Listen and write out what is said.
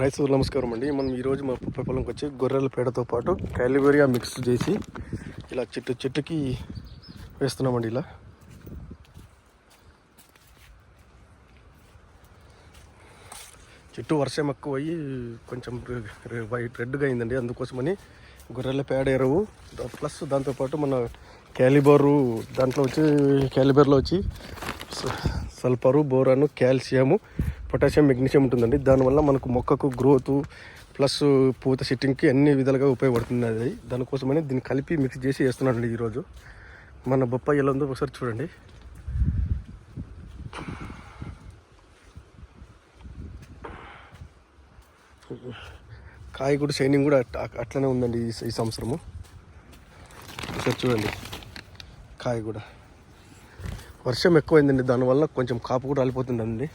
రైతు నమస్కారం అండి. మనం ఈరోజు మా పప్ప పొలంకి వచ్చి గొర్రెల పేడతో పాటు క్యాలిబేరియా మిక్స్ చేసి ఇలా చెట్టు చెట్టుకి వేస్తున్నామండి ఇలా. చెట్టు వర్షం ఎక్కువ అయ్యి కొంచెం వైట్ రెడ్గా అయిందండి. అందుకోసమని గొర్రెల పేడ ఎరువు ప్లస్ దాంతోపాటు మన క్యాలిబరు దాంట్లో వచ్చి క్యాలిబర్లో వచ్చి స- sulphur boron calcium potassium magnesium ఉంటుందండి. దానివల్ల మనకు మొక్కకు గ్రోత్ ప్లస్ పూత సిట్టింగ్కి అన్ని విధాలుగా ఉపయోగపడుతుంది అది దానికోసమని దీన్ని కలిపి మిక్స్ చేసి వేస్తున్నానండి ఈరోజు. మన బొప్పాయి ఎలా ఉందో ఒకసారి చూడండి. కాయ కూడా షైనింగ్ కూడా అట్- అట్లనే ఉందండి ఈ ఈ సంవత్సరము. ఒకసారి చూడండి. కాయ కూడా. వర్షం ఎక్కువైందండి దానివల్ల కొంచెం కాపు కూడా రాలిపోతుందండి.